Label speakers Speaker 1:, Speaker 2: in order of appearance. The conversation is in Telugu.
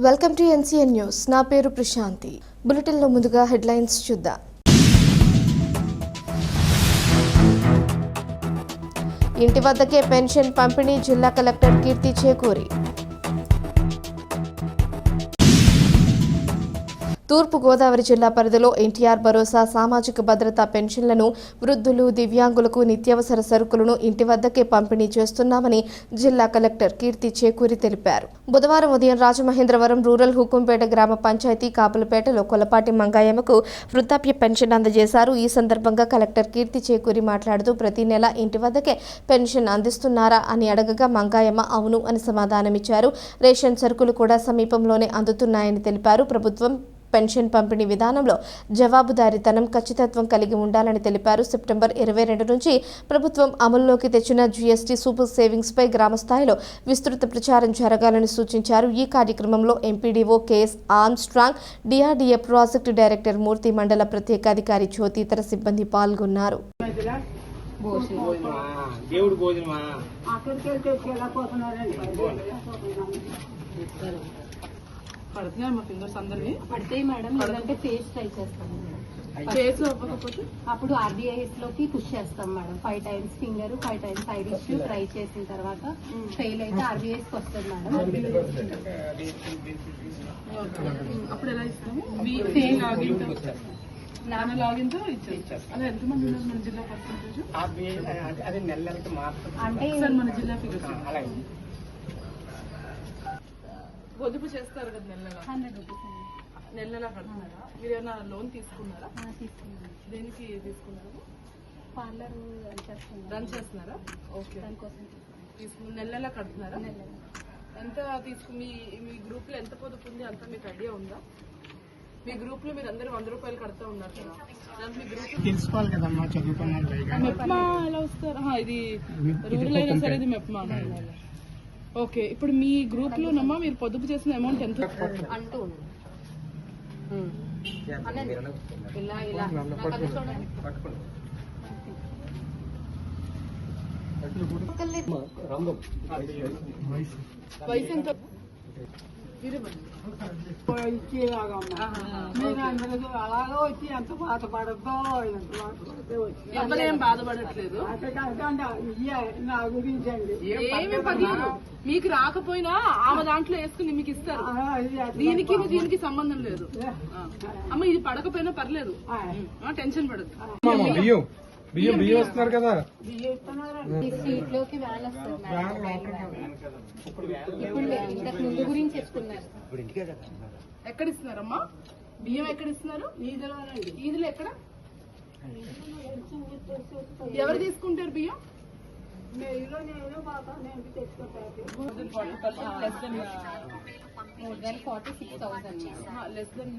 Speaker 1: Welcome to NCN news. నా పేరు ప్రశాంతి. బులెటిన్లో ముందుగా హెడ్లైన్స్ చూద్దాం. ఇంటి వద్దకే పెన్షన్ పంపిణీ జిల్లా కలెక్టర్ కీర్తి చేకూరి. తూర్పుగోదావరి జిల్లా పరిధిలో ఎన్టీఆర్ భరోసా సామాజిక భద్రతా పెన్షన్లను వృద్ధులు దివ్యాంగులకు నిత్యావసర సరుకులను ఇంటి వద్దకే పంపిణీ చేస్తున్నామని జిల్లా కలెక్టర్ కీర్తి చేకూరి తెలిపారు. బుధవారం ఉదయం రాజమహేంద్రవరం రూరల్ హుకుంపేట గ్రామ పంచాయతీ కాపులపేటలో కొలపాటి మంగాయమ్మకు వృద్ధాప్య పెన్షన్ అందజేశారు. ఈ సందర్భంగా కలెక్టర్ కీర్తి చేకూరి మాట్లాడుతూ ప్రతి నెల ఇంటి వద్దకే పెన్షన్ అందిస్తున్నారా? అని అడగగా మంగాయమ్మ అవును అని సమాధానమిచ్చారు. రేషన్ సరుకులు కూడా సమీపంలోనే అందుతున్నాయని తెలిపారు. ప్రభుత్వం పెన్షన్ పంపిణీ విధానంలో జవాబుదారీతనం ఖచ్చితత్వం కలిగి ఉండాలని తెలిపారు. సెప్టెంబర్ ఇరవై రెండు నుంచి ప్రభుత్వం అమల్లోకి తెచ్చిన జీఎస్టీ సూపర్ సేవింగ్స్ పై గ్రామ స్థాయిలో విస్తృత ప్రచారం జరగాలని సూచించారు. ఈ కార్యక్రమంలో MPDO KS Armstrong DRDA project director Murthy మండల ప్రత్యేక అధికారి జ్యోతి ఇతర సిబ్బంది పాల్గొన్నారు.
Speaker 2: పడుతున్నాయి మా ఫింగర్స్ అందరివి.
Speaker 3: పడితే మేడం లేదంటే ఫేస్ ట్రై చేస్తాం
Speaker 2: ఫేస్ అవ్వకపోతే
Speaker 3: అప్పుడు ఆర్బీఐఎస్లోకి పుష్ చేస్తాం madam. Five times finger five times iris try చేసిన తర్వాత ఫెయిల్ అయితే ఆర్బీఐఎస్కి వస్తుంది. మేడం
Speaker 2: అప్పుడు ఎలా ఇస్తాము? మీ లాగిన్ నాన్న లాగిన్తో ఇచ్చారు అలా ఎంతమంది ఉన్నారు మన జిల్లా పర్సంటేజ్?
Speaker 4: ఆర్బీఐ అంటే అదే నెల నెలకి మాత్రం
Speaker 3: అంటే
Speaker 2: సార్ మన జిల్లా ఫిగర్స్.
Speaker 4: అలాగే.
Speaker 2: పొదుపు చేస్తారు కదా నెల నెల
Speaker 3: హండ్రెడ్ రూపీస్
Speaker 2: నెల నెల కడుతున్నారా? మీరు ఏమైనా లోన్ తీసుకున్నారా?
Speaker 3: తీసుకున్నాం.
Speaker 2: దేనికి తీసుకున్నారు?
Speaker 3: పార్లర్ చేస్తున్నాం.
Speaker 2: రన్ చేస్తున్నారా? ఓకే.
Speaker 3: దానికోసం
Speaker 2: తీసుకున్న. నెల నెల కడుతున్నారా?
Speaker 3: నెల
Speaker 2: ఎంత తీసుకు మీ మీ గ్రూప్లో ఎంత పొదుపు ఉంది అంత మీకు ఐడియా ఉందా? మీ గ్రూప్లో మీరు అందరూ వంద రూపాయలు కడుతూ ఉన్నారు కదా. మీ గ్రూప్
Speaker 4: తెలుసుకోవాలి కదమ్మా చదువుకున్నారు
Speaker 2: మెప్మా ఎలా వస్తారు. ఇది రూరల్ అయినా సరే ఇది మెప్మా. ఓకే ఇప్పుడు మీ గ్రూప్ లోనమ్మా మీరు పొదుపు చేసిన అమౌంట్ ఎంత?
Speaker 3: అంటూ. ఇలా ఇలా.
Speaker 2: వయసు ఎంత?
Speaker 5: అలాగే వచ్చి ఎంత
Speaker 2: బాధపడట్లేదు
Speaker 5: నా గురించి అండి
Speaker 2: మీకు రాకపోయినా ఆమె దాంట్లో వేసుకుని మీకు ఇస్తారు. దీనికి దీనికి సంబంధం లేదు. అమ్మ ఇది పడకపోయినా పర్లేదు టెన్షన్ పడదు
Speaker 6: బియ్యం బియ్యం వస్తున్నారు కదా.
Speaker 3: వ్యాన్ వస్తుంది గురించి చెప్తున్నారు
Speaker 2: ఎక్కడ ఇస్తున్నారమ్మా? బియ్యం ఎక్కడ ఇస్తున్నారు. ఈదులు ఎక్కడ? ఎవరు తీసుకుంటారు బియ్యం?
Speaker 3: More than forty six thousand
Speaker 2: less than